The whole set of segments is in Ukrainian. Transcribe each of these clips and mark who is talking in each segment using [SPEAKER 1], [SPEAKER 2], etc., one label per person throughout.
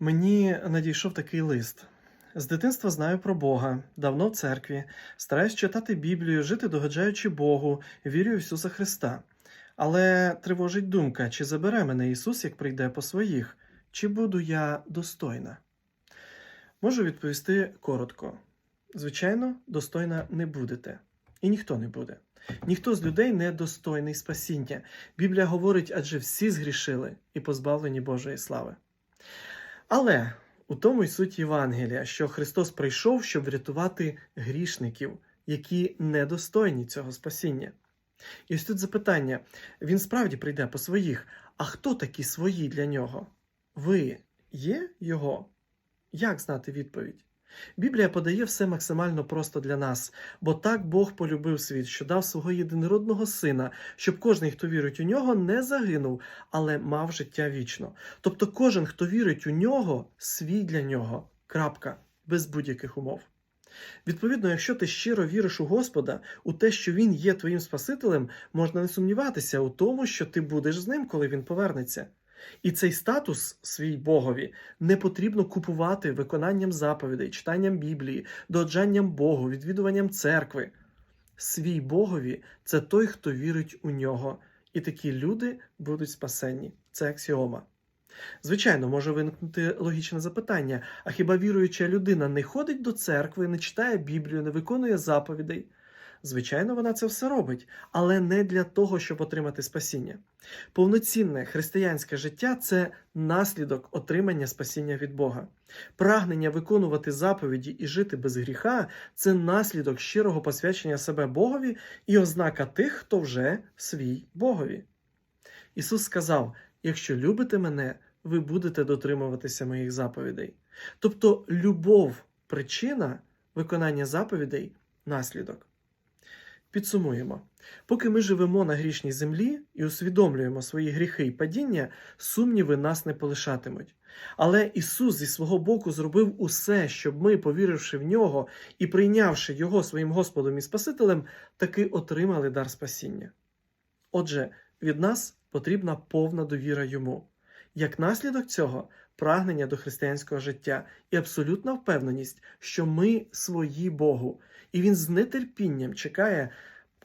[SPEAKER 1] Мені надійшов такий лист. З дитинства знаю про Бога, давно в церкві, стараюсь читати Біблію, жити догоджаючи Богу, вірю в Ісуса Христа. Але тривожить думка, чи забере мене Ісус, як прийде по своїх, чи буду я достойна? Можу відповісти коротко. Звичайно, достойна не будете. І ніхто не буде. Ніхто з людей не достойний спасіння. Біблія говорить, адже всі згрішили і позбавлені Божої слави. Але у тому й суть Євангелія, що Христос прийшов, щоб врятувати грішників, які недостойні цього спасіння. І ось тут запитання: він справді прийде по своїх. А хто такі свої для нього? Ви є його? Як знати відповідь? Біблія подає все максимально просто для нас, бо так Бог полюбив світ, що дав свого єдинородного сина, щоб кожен, хто вірить у нього, не загинув, але мав життя вічно. Тобто кожен, хто вірить у нього, свій для нього. Крапка, без будь-яких умов. Відповідно, якщо ти щиро віриш у Господа, у те, що Він є твоїм Спасителем, можна не сумніватися у тому, що ти будеш з ним, коли він повернеться. І цей статус свій Богові не потрібно купувати виконанням заповідей, читанням Біблії, доджанням Богу, відвідуванням церкви. Свій Богові це той, хто вірить у нього, і такі люди будуть спасенні. Це аксіома. Звичайно, може виникнути логічне запитання: а хіба віруюча людина не ходить до церкви, не читає Біблію, не виконує заповідей? Звичайно, вона це все робить, але не для того, щоб отримати спасіння. Повноцінне християнське життя це наслідок отримання спасіння від Бога. Прагнення виконувати заповіді і жити без гріха це наслідок щирого посвячення себе Богові і ознака тих, хто вже свій Богові. Ісус сказав: якщо любите мене, ви будете дотримуватися моїх заповідей. Тобто, любов причина виконання заповідей наслідок. Підсумуємо, поки ми живемо на грішній землі і усвідомлюємо свої гріхи і падіння, сумніви нас не полишатимуть. Але Ісус зі свого боку зробив усе, щоб ми, повіривши в нього і прийнявши Його своїм Господом і Спасителем, таки отримали дар спасіння. Отже, від нас потрібна повна довіра йому. Як наслідок цього прагнення до християнського життя і абсолютна впевненість, що ми свої Богу, і Він з нетерпінням чекає,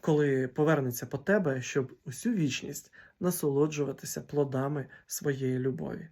[SPEAKER 1] коли повернеться по тебе, щоб усю вічність насолоджуватися плодами своєї любові.